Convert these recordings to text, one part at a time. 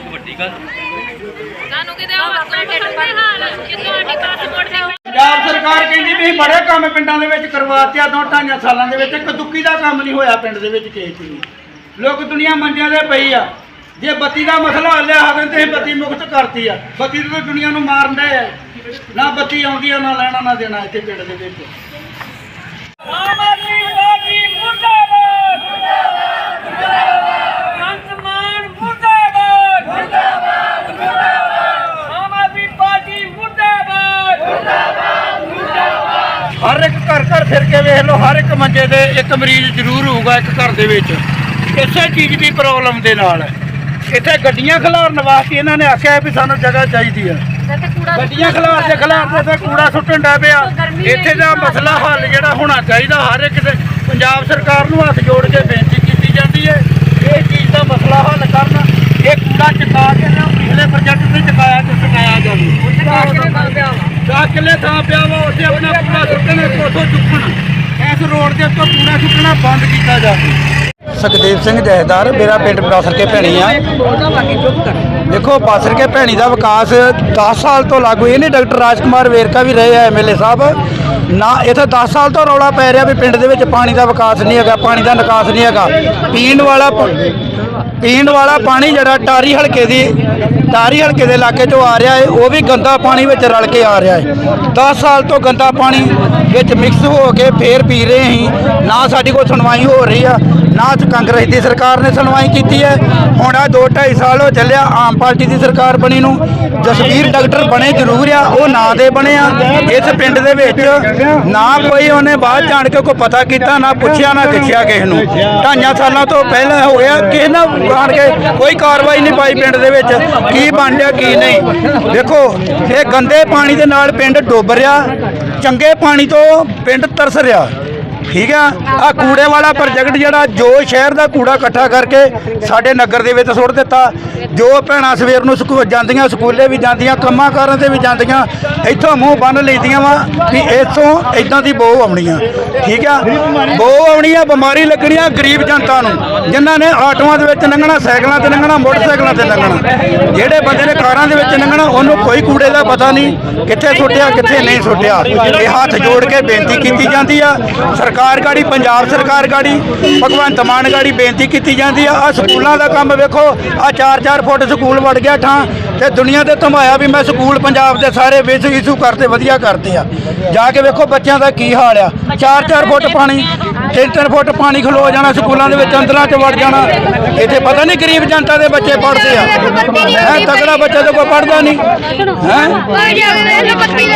ਇੱਕ ਵੱਡੀ ਗੱਲ। ਸਾਨੂੰ ਕਿਤੇ ਹੋਰ ਕੋਈ ਪਸੰਦ ਹਾਲ ਕਿ ਤੁਹਾਡੀ ਪਾਸਪੋਰਟ ਦੇ ਪੰਜਾਬ ਸਰਕਾਰ ਕਹਿੰਦੀ ਵੀ ਬੜੇ ਕੰਮ ਪਿੰਡਾਂ ਦੇ ਵਿੱਚ ਕਰਵਾਤੇ ਆ ਦੋ ਢਾਈਆਂ ਸਾਲਾਂ ਦੇ ਵਿੱਚ। ਇੱਕ ਦੁੱਕੀ ਦਾ ਕੰਮ ਨਹੀਂ ਹੋਇਆ ਪਿੰਡ ਦੇ ਵਿੱਚ ਕਿਸੇ ਚ ਵੀ ਲੋਕ ਦੁਨੀਆ ਮੰਜਿਆਂ ਦੇ ਪਈ ਆ। ਜੇ ਬੱਤੀ ਦਾ ਮਸਲਾ ਹੱਲਿਆ ਹੋਵੇ ਤੇ ਅਸੀਂ ਬੱਤੀ ਮੁਕਤ ਕਰਤੀ ਆ। ਬੱਤੀ ਤੋਂ ਦੁਨੀਆ ਨੂੰ ਮਾਰਨ ਦੇ ਆ। ਨਾ ਬੱਤੀ ਆਉਂਦੀ ਆ ਨਾ ਲੈਣਾ ਨਾ ਦੇਣਾ ਇੱਥੇ ਪਿੰਡ ਦੇ ਵਿੱਚ। ਆਮ ਆਦਮੀ ਪਾਰਟੀ ਮੁਰਦਾਬਾਦ ਮੁਰਦਾਬਾਦ ਮਾਨ ਮੁਰਦਾਬਾਦ ਮੁਰਦਾਬਾਦ ਆਮ ਆਦਮੀ ਪਾਰਟੀ ਮੁਰਦਾਬਾਦ ਹਰ ਇੱਕ ਘਰ ਘਰ ਫਿਰ ਕੇ ਵੇਖ ਲਓ ਹਰ ਇੱਕ ਮੰਜੇ ਤੇ ਇੱਕ ਮਰੀਜ਼ ਜ਼ਰੂਰ ਹੋਊਗਾ ਇੱਕ ਘਰ ਦੇ ਵਿੱਚ। ਇਸੇ ਚੀਜ਼ ਦੀ ਪ੍ਰੋਬਲਮ ਦੇ ਨਾਲ। ਇੱਥੇ ਗੱਡੀਆਂ ਖਿਲਾਰਨ ਵਾਸਤੇ ਇਹਨਾਂ ਨੇ ਆਖਿਆ ਵੀ ਸਾਨੂੰ ਜਗ੍ਹਾ ਚਾਹੀਦੀ ਆ। ਗੱਡੀਆਂ ਖਿਲਾਰ ਦੇ ਖਿਲਾਰ ਤੇ ਕੂੜਾ ਸੁੱਟਣ ਦਾ ਪਿਆ। ਇੱਥੇ ਦਾ ਮਸਲਾ ਹੱਲ ਜਿਹੜਾ ਹੋਣਾ ਚਾਹੀਦਾ ਹਰ ਇੱਕ ਦੇ ਪੰਜਾਬ ਸਰਕਾਰ ਨੂੰ ਹੱਥ ਜੋੜ ਕੇ ਬੇਨਤੀ ਕੀਤੀ ਜਾਂਦੀ ਹੈ ਇਹ ਚੀਜ਼ ਦਾ ਮਸਲਾ ਹੱਲ ਕਰਨ। ਇਹ ਕੂੜਾ ਚੁਕਾ ਕੇ ਨਾ ਪਿਛਲੇ ਪ੍ਰੋਜੈਕਟ ਤੇ ਚੁਕਾਇਆ ਤੇ ਚੁਕਾਇਆ ਜਾਵੇ। ਕਿੱਲੇ ਥਾਂ ਪਿਆ ਸੁੱਟਣ ਚੁੱਕਣ ਇਸ ਰੋਡ ਦੇ ਉੱਤੇ ਕੂੜਾ ਸੁੱਟਣਾ ਬੰਦ ਕੀਤਾ ਜਾਵੇ ਸੁਖਦੇਵ ਸਿੰਘ ਜਹੇਦਾਰ ਮੇਰਾ ਪਿੰਡ ਬਾਸਰ ਕੇ ਭੈਣੀ ਆ। ਦੇਖੋ ਬਾਸਰ ਕੇ ਭੈਣੀ ਦਾ ਵਿਕਾਸ 10 ਸਾਲ ਤੋਂ ਲਾਗੂ, ਇਹ ਨਹੀਂ ਡਾਕਟਰ ਰਾਜਕੁਮਾਰ ਵੇਰਕਾ ਵੀ ਰਹੇ ਆ ਐਮਐਲਏ ਸਾਹਿਬ। ਨਾ, ਇੱਥੇ 10 ਸਾਲ ਤੋਂ ਰੌਲਾ ਪੈ ਰਿਹਾ ਵੀ ਪਿੰਡ ਦੇ ਵਿੱਚ ਪਾਣੀ ਦਾ ਵਿਕਾਸ ਨਹੀਂ ਹੈਗਾ, ਪਾਣੀ ਦਾ ਨਿਕਾਸ ਨਹੀਂ ਹੈਗਾ। ਪੀਣ ਵਾਲਾ ਪੀਣ ਵਾਲਾ ਪਾਣੀ ਜਿਹੜਾ ਟਾਰੀ ਹਲਕੇ ਦੀ ਟਾਰੀ ਹਲਕੇ ਦੇ ਇਲਾਕੇ ਚੋਂ ਆ ਰਿਹਾ ਹੈ ਉਹ ਵੀ ਗੰਦਾ ਪਾਣੀ ਵਿੱਚ ਰਲ ਕੇ ਆ ਰਿਹਾ ਹੈ 10 ਸਾਲ ਤੋਂ ਗੰਦਾ ਪਾਣੀ ਵਿੱਚ ਮਿਕਸ ਹੋ ਕੇ ਫੇਰ ਪੀ ਰਹੇ ਹੀ ਨਾ ਸਾਡੀ ਕੋਈ ਸੁਣਵਾਈ ਹੋ ਰਹੀ ਆ। ਨਾ ਕਾਂਗਰਸ ਦੀ ਸਰਕਾਰ ਨੇ ਸੁਣਵਾਈ ਕੀਤੀ ਹੈ। ਹੁਣ ਆ 2 2.5 ਸਾਲ ਹੋ ਚੱਲਿਆ ਆਮ ਪਾਰਟੀ ਦੀ ਸਰਕਾਰ ਬਣੀ ਨੂੰ। ਜਸਵੀਰ ਡਾਕਟਰ ਬਣੇ ਜ਼ਰੂਰ ਆ, ਉਹ ਨਾਂ ਦੇ ਬਣੇ ਆ। ਇਸ ਪਿੰਡ ਦੇ ਵਿੱਚ ਨਾ ਕੋਈ ਉਹਨੇ ਬਾਅਦ ਜਾਣ ਕੇ ਕੋਈ ਪਤਾ ਕੀਤਾ, ਨਾ ਪੁੱਛਿਆ, ਨਾ ਕਿਛਿਆ ਕਿਸੇ ਨੂੰ। ਢਾਈਆਂ ਸਾਲਾਂ ਤੋਂ ਪਹਿਲਾਂ ਹੋਇਆ, ਕਿਸੇ ਨਾ ਆਣ ਕੇ ਕੋਈ ਕਾਰਵਾਈ ਨਹੀਂ ਪਾਈ ਪਿੰਡ ਦੇ ਵਿੱਚ। ਕੀ ਬਣ ਰਿਹਾ, ਕੀ ਨਹੀਂ। ਦੇਖੋ, ਇਹ ਗੰਦੇ ਪਾਣੀ ਦੇ ਨਾਲ ਪਿੰਡ ਡੁੱਬ ਰਿਹਾ, ਚੰਗੇ ਪਾਣੀ ਤੋਂ ਪਿੰਡ ਤਰਸ ਰਿਹਾ। ਠੀਕ ਆ? ਆ ਕੂੜੇ ਵਾਲਾ ਪ੍ਰੋਜੈਕਟ ਜਿਹੜਾ ਜੋ ਸ਼ਹਿਰ ਦਾ ਕੂੜਾ ਇਕੱਠਾ ਕਰਕੇ ਸਾਡੇ ਨਗਰ ਦੇ ਵਿੱਚ ਸੁੱਟ ਦਿੱਤਾ। ਜੋ ਭੈਣਾਂ ਸਵੇਰ ਨੂੰ ਸਕੂਲ ਜਾਂਦੀਆਂ ਸਕੂਲੇ ਵੀ ਜਾਂਦੀਆਂ, ਕੰਮਾਂ ਕਾਰਾਂ ਤੇ ਵੀ ਜਾਂਦੀਆਂ, ਇੱਥੋਂ ਮੂੰਹ ਬੰਨ ਲੈਂਦੀਆਂ ਵਾ ਵੀ ਇੱਥੋਂ ਇਦਾਂ ਦੀ ਬੋ ਆਉਣੀ ਆ। ਠੀਕ ਆ? ਬੋ ਆਉਣੀ ਆ, ਬਿਮਾਰੀ ਲੱਗਣੀ ਆ ਗਰੀਬ ਜਨਤਾ ਨੂੰ। ਜਿਨ੍ਹਾਂ ਨੇ ਆਟੋਆਂ ਦੇ ਵਿੱਚ ਲੰਘਣਾ, ਸਾਈਕਲਾਂ ਤੇ ਲੰਘਣਾ, ਮੋਟਰਸਾਈਕਲਾਂ ਤੇ ਲੰਘਣਾ। ਜਿਹੜੇ ਬੰਦੇ ਨੇ ਕਾਰਾਂ ਦੇ ਵਿੱਚ ਲੰਘਣਾ, ਉਹਨੂੰ ਕੋਈ ਕੂੜੇ ਦਾ ਪਤਾ ਨਹੀਂ ਕਿੱਥੇ ਸੁੱਟਿਆ, ਕਿੱਥੇ ਨਹੀਂ ਸੁੱਟਿਆ। ਇਹ ਹੱਥ ਜੋੜ ਕੇ ਬੇਨਤੀ ਕੀਤੀ ਜਾਂਦੀ ਆ। ਸਰਕਾਰ ਗਾੜੀ, ਪੰਜਾਬ ਸਰਕਾਰ ਗਾੜੀ, ਭਗਵੰਤ ਮਾਨ ਗਾੜੀ ਬੇਨਤੀ ਕੀਤੀ ਜਾਂਦੀ ਆ। ਆ ਸਕੂਲਾਂ ਦਾ ਕੰਮ ਵੇਖੋ ਆ 4-4 ਫੁੱਟ ਸਕੂਲ ਵੜ ਗਿਆ ਠਾਂ ਤੇ ਦੁਨੀਆ ਤੇ ਧਮਾਇਆ ਵੀ ਮੈਂ ਸਕੂਲ ਪੰਜਾਬ ਦੇ ਸਾਰੇ ਵਿਸ਼ ਇਸ਼ੂ ਕਰਤੇ ਵਧੀਆ ਕਰਦੇ ਆ। ਜਾ ਕੇ ਵੇਖੋ ਬੱਚਿਆਂ ਦਾ ਕੀ ਹਾਲ ਆ। 4-4 ਫੁੱਟ ਪਾਣੀ 3-3 ਫੁੱਟ ਪਾਣੀ ਖਲੋ ਜਾਣਾ ਸਕੂਲਾਂ ਦੇ ਵਿੱਚ ਅੰਦਰਾਂ 'ਚ ਵੜ ਜਾਣਾ। ਇੱਥੇ ਪਤਾ ਨਹੀਂ ਗਰੀਬ ਜਨਤਾ ਦੇ ਬੱਚੇ ਪੜ੍ਹਦੇ ਆ। ਹੈ ਤਗੜਾ ਬੱਚਾ ਤਾਂ ਕੋਈ ਪੜ੍ਹਦਾ ਨਹੀਂ ਹੈ ਬੱਤੀ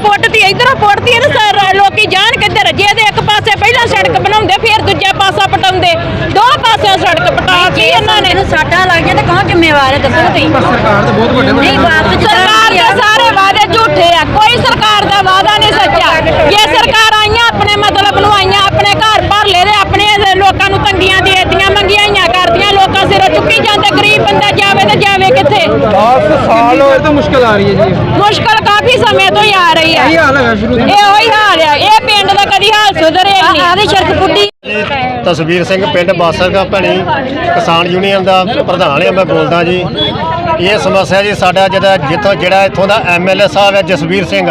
ਪੁੱਟਦੀ ਇਧਰੋਂ ਪੁੱਟਦੀ ਇਹਨੂੰ ਸਾਰੇ ਲੋਕੀ ਜਾਣ ਕਿੱਧਰ ਜੇ ਦੇ ਇੱਕ ਪਾਸੇ ਪਹਿਲਾਂ ਸੜਕ ਬਣਾਉਂਦੇ ਫਿਰ ਦੂਜਾ ਪਾਸਾ ਪਟਾਉਂਦੇ। ਦੋ ਪਾਸਿਆਂ ਸੜਕ ਪਟਾਤੀ ਇਹਨਾਂ ਨੇ? ਸਾਡਾ ਲੱਗ ਗਿਆ ਤੇ ਕੌਣ ਜ਼ਿੰਮੇਵਾਰ ਹੈ? ਦੱਸੋ ਤੁਸੀਂ। ਸਰਕਾਰ ਤਾਂ ਬਹੁਤ ਵੱਡੇ ਨਹੀਂ ਵਾਪਸ ਸਰਕਾਰ ਦੇ ਸਾਰੇ ਵਾਅਦੇ ਝੂਠੇ ਆ। ਕੋਈ ਸਰਕਾਰ ਦਾ ਵਾਅਦਾ ਨਹੀਂ ਸੱਚਾ ਜੇ ਸਰਕਾਰ ਆਈਆਂ ਆਪਣੇ ਮਤਲਬ ਨੂੰ ਆਈਆਂ ਆਪਣੇ ਘਰ ਭਰ ਲੈ ਦੇ ਆਪਣੇ ਦੇ ਲੋਕਾਂ ਨੂੰ ਤੰਗੀਆਂ ਦੇ ਦਿੱਤੀਆਂ ਮੰਗੀਆਂ ਹੋਈਆਂ ਕਰਦੀਆਂ ਲੋਕਾਂ ਸਿਰੋਂ ਚੁੱਕੀ ਜਾਂਦੇ ਗਰੀਬ ਬੰਦਾ ਜਾਵੇ ਤੇ ਜਾਵੇ ਕਿੱਥੇ 10 ਸਾਲ ਹੋਏ ਤਾਂ ਮੁਸ਼ਕਲ ਆ ਰਹੀ ਹੈ ਜੀ ਮੁਸ਼ਕਲ ਕਾਫੀ ਸਮੇਂ ਤੋਂ ਹੀ ਆ ਰਹੀ ਤੋਂ। ਇਹ ਉਹੀ ਹਾਲ ਆ ਇਹ ਪਿੰਡ ਦਾ ਕਦੀ ਹਾਲ ਸੁਧਰਿਆ ਹੀ ਨਹੀਂ। ਆਦੀ ਸੜਕ ਪੁੱਟੀ। ਤਸਵੀਰ ਸਿੰਘ ਪਿੰਡ ਬਾਸਰ ਦਾ ਭੈਣੀ ਕਿਸਾਨ ਯੂਨੀਅਨ ਦਾ ਪ੍ਰਧਾਨ ਹਾਂ ਮੈਂ ਬੋਲਦਾ ਜੀ। ਇਹ ਸਮੱਸਿਆ ਜੀ ਸਾਡਾ ਜਿਹੜਾ ਜਿੱਥੋਂ ਜਿਹੜਾ ਇੱਥੋਂ ਦਾ ਐਮਐਲਏ ਸਾਹਿਬ ਹੈ ਜਸਵੀਰ ਸਿੰਘ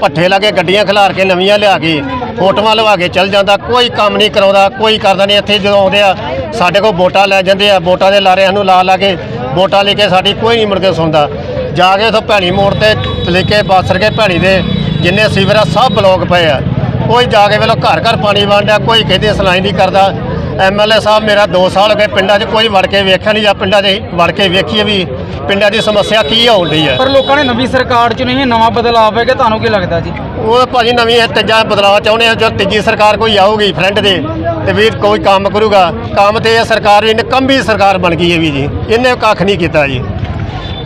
ਭੱਠੇ ਲਾ ਕੇ ਗੱਡੀਆਂ ਖਿਲਾਰ ਕੇ ਨਵੀਆਂ ਲਿਆ ਕੇ ਫੋਟੋਆਂ ਲਵਾ ਕੇ ਚੱਲ ਜਾਂਦਾ। ਕੋਈ ਕੰਮ ਨਹੀਂ ਕਰਾਉਂਦਾ ਕੋਈ ਕਰਦਾ ਨਹੀਂ। ਇੱਥੇ ਜਦੋਂ ਆਉਂਦੇ ਆ ਸਾਡੇ ਕੋਲ ਵੋਟਾਂ ਲੈ ਜਾਂਦੇ ਆ। ਵੋਟਾਂ ਦੇ ਲਾਰੇ ਸਾਨੂੰ ਲਾ ਲਾ ਕੇ ਵੋਟਾਂ ਲੈ ਕੇ ਸਾਡੀ ਕੋਈ ਨਹੀਂ ਮੁੜ ਕੇ ਸੁਣਦਾ। ਜਾ ਕੇ ਉੱਥੋਂ ਭੈਣੀ ਮੋੜ ਤੇ ਲੈ ਕੇ ਬਾਸਰ ਕੇ ਭੈਣੀ ਦੇ ਜਿੰਨੇ ਸੀਵਰ ਆ ਸਭ ਬਲੌਕ ਪਏ ਆ। ਕੋਈ ਜਾ ਕੇ ਵੇਲੋ ਘਰ ਘਰ ਪਾਣੀ ਵੰਡਿਆ ਕੋਈ ਕਹਿੰਦੇ ਸਲਾਈ ਨਹੀਂ ਕਰਦਾ। ਐਮਐਲਏ ਸਾਹਿਬ ਮੇਰਾ 2 ਸਾਲ ਹੋ ਗਏ ਪਿੰਡਾਂ 'ਚ ਕੋਈ ਵੜ ਕੇ ਵੇਖਿਆ ਨਹੀਂ ਜਾਂ ਪਿੰਡਾਂ 'ਚ ਵੜ ਕੇ ਵੇਖੀਏ ਵੀ ਪਿੰਡਾਂ ਦੀ ਸਮੱਸਿਆ ਕੀ ਹੋਣ ਡਈ ਹੈ ਪਰ ਲੋਕਾਂ ਨੇ ਨਵੀਂ ਸਰਕਾਰ ਚ ਨਹੀਂ ਨਵਾਂ ਬਦਲਾਅ ਹੋਵੇਗਾ ਤੁਹਾਨੂੰ ਕੀ ਲੱਗਦਾ ਜੀ? ਉਹ ਭਾਜੀ ਨਵੀਂ ਇਹ ਤੀਜਾ ਬਦਲਾਅ ਚਾਹੁੰਦੇ ਆ ਜੋ ਤੀਜੀ ਸਰਕਾਰ ਕੋਈ ਆਊਗੀ ਫਰੰਟ ਦੇ ਤੇ ਵੀ ਕੋਈ ਕੰਮ ਕਰੂਗਾ। ਕੰਮ ਤੇ ਇਹ ਸਰਕਾਰ ਵੀ ਨਿਕੰਮੀ ਸਰਕਾਰ ਬਣ ਗਈ ਹੈ ਵੀ ਜੀ। ਇਹਨੇ ਕੱਖ ਨਹੀਂ ਕੀਤਾ ਜੀ।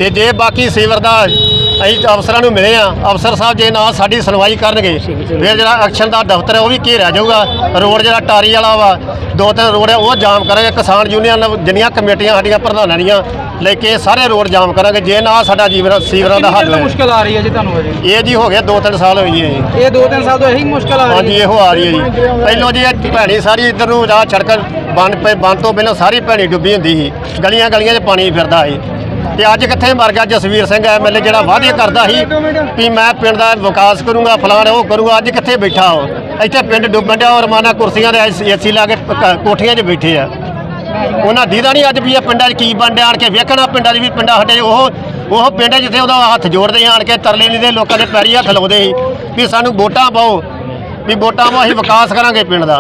ਤੇ ਜੇ ਬਾਕੀ ਸੀਵਰ ਦਾ ਅਸੀਂ ਅਫਸਰਾਂ ਨੂੰ ਮਿਲੇ ਆ ਅਫਸਰ ਸਾਹਿਬ ਜੇ ਨਾ ਸਾਡੀ ਸੁਣਵਾਈ ਕਰਨਗੇ ਫਿਰ ਜਿਹੜਾ ਐਕਸ਼ਨ ਦਾ ਦਫ਼ਤਰ ਹੈ ਉਹ ਵੀ ਘੇਰਿਆ ਜਾਊਗਾ। ਰੋਡ ਜਿਹੜਾ ਟਾਰੀ ਵਾਲਾ ਵਾ ਦੋ ਤਿੰਨ ਰੋਡ ਹੈ ਉਹ ਜਾਮ ਕਰਾਂਗੇ। ਕਿਸਾਨ ਯੂਨੀਅਨ ਜਿੰਨੀਆਂ ਕਮੇਟੀਆਂ ਸਾਡੀਆਂ ਪ੍ਰਧਾਨਾਂ ਦੀਆਂ ਲੈ ਕੇ ਸਾਰੇ ਰੋਡ ਜਾਮ ਕਰਾਂਗੇ। ਜੇ ਨਾ ਸਾਡਾ ਜੀਵਨ ਸੀਵਰਾਂ ਦਾ ਹੱਲ ਹੋਇਆ। ਮੁਸ਼ਕਲ ਆ ਰਹੀ ਹੈ ਜੀ ਤੁਹਾਨੂੰ ਅਜੇ ਇਹ ਜੀ ਹੋ ਗਿਆ 2-3 ਸਾਲ ਹੋਈ ਹੈ। ਜੀ ਇਹ ਦੋ ਤਿੰਨ ਸਾਲ ਤੋਂ ਇਹੀ ਮੁਸ਼ਕਲ ਆ ਰਹੀ ਹਾਂਜੀ ਹੈ ਇਹੋ ਆ ਰਹੀ ਹੈ ਜੀ। ਪਹਿਲੋਂ ਜੀ ਇਹ ਭੈਣੀ ਸਾਰੀ ਇੱਧਰ ਨੂੰ ਰਾਹ ਸੜਕ ਬੰਨ ਪਏ ਬੰਨ ਤੋਂ ਪਹਿਲਾਂ ਸਾਰੀ ਭੈਣੀ ਡੁੱਬੀ ਹੁੰਦੀ ਸੀ। ਗਲੀਆਂ ਗਲੀਆਂ 'ਚ ਪਾਣੀ ਫਿਰਦਾ ਸੀ। ਤੇ ਅੱਜ ਕਿੱਥੇ ਮਰ ਗਿਆ ਜਸਵੀਰ ਸਿੰਘ ਐਮਐਲਏ ਜਿਹੜਾ ਵਾਅਦੇ ਕਰਦਾ ਸੀ ਵੀ ਮੈਂ ਪਿੰਡ ਦਾ ਵਿਕਾਸ ਕਰੂੰਗਾ, ਫਲਾਣ ਉਹ ਕਰੂੰਗਾ, ਅੱਜ ਕਿੱਥੇ ਬੈਠਾ ਉਹ? ਇੱਥੇ ਪਿੰਡ ਡੁੱਬਣ ਡਿਆ ਔਰ ਮਾਨਾ ਕੁਰਸੀਆਂ ਦੇ ਏਸੀ ਲਾ ਕੇ ਕੋਠੀਆਂ 'ਚ ਬੈਠੇ ਆ। ਉਹਨਾਂ ਦੀਦਾ ਨਹੀਂ ਅੱਜ ਵੀ ਇਹ ਪਿੰਡਾਂ 'ਚ ਕੀ ਬਣ ਡਿਆ ਆਣ ਕੇ ਵੇਖਣਾ ਪਿੰਡਾਂ 'ਚ ਵੀ ਪਿੰਡਾਂ ਸਾਡੇ ਉਹ ਉਹ ਪਿੰਡ ਜਿੱਥੇ ਉਹਦਾ ਹੱਥ ਜੋੜਦੇ ਆਣ ਕੇ ਤਰਲੇ ਨਹੀਂ ਦੇ ਲੋਕਾਂ ਦੇ ਪੈਰੀ ਹੱਥ ਲਾਉਂਦੇ ਸੀ ਵੀ ਸਾਨੂੰ ਵੋਟਾਂ ਪਾਓ, ਵੀ ਵੋਟਾਂ ਪਾਓ, ਅਸੀਂ ਵਿਕਾਸ ਕਰਾਂਗੇ ਪਿੰਡ ਦਾ।